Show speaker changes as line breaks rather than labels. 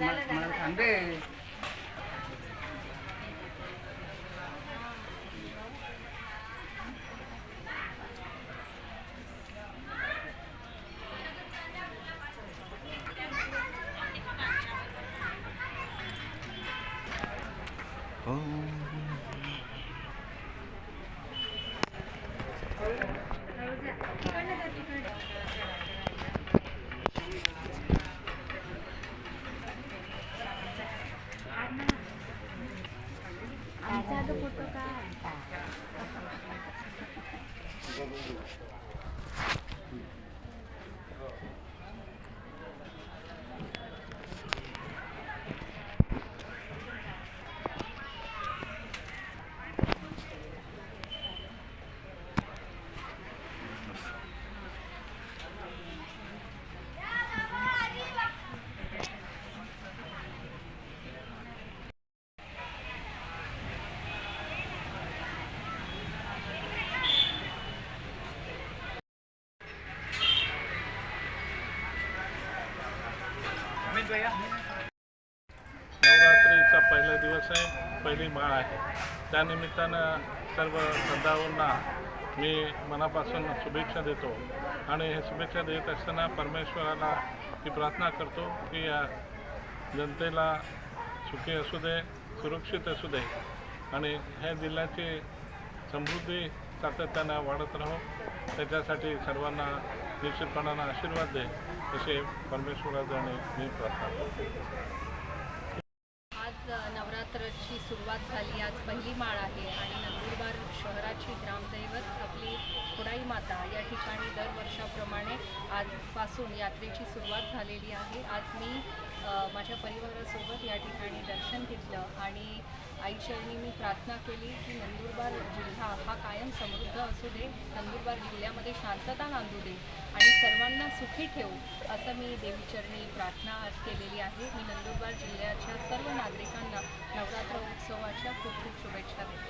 मला थांबे Oh. Masyado po to ka.
नवरात्रीचा पहिला दिवस आहे पहिली माळ आहे. त्यानिमित्तानं सर्व श्रद्धाळूंना मी मनापासून शुभेच्छा देतो. आणि हे शुभेच्छा देत असताना परमेश्वराला मी प्रार्थना करतो की या जनतेला सुखी असू दे सुरक्षित असू दे. आणि ह्या जिल्ह्याची समृद्धी सातत्यानं वाढत राहो. त्याच्यासाठी सर्वांना निश्चितपणानं आशीर्वाद दे असे परमेश्वराजवळ मी प्रार्थना करतो.
आज नवरात्राची सुरुवात झाली. आज पहिली माळ आहे आणि नंदुरबार शहराची ग्रामदैवत आपली खुडाई माता या ठिकाणी दरवर्षाप्रमाणे आजपासून यात्रेची सुरुवात झालेली आहे. आज मी माझ्या परिवारासोबत या ठिकाणी दर्शन घेतलं आणि आईचरणी मी प्रार्थना केली की नंदुरबार जिल्हा हा कायम समृद्ध असू दे नंदुरबार जिल्ह्यामध्ये शांतता नांदू दे आणि सर्वांना सुखी ठेवू असं मी देवीचरणी प्रार्थना आज केलेली आहे. मी नंदुरबार जिल्ह्याच्या सर्व नागरिकांना नवरात्र उत्सवाच्या खूप खूप शुभेच्छा देते.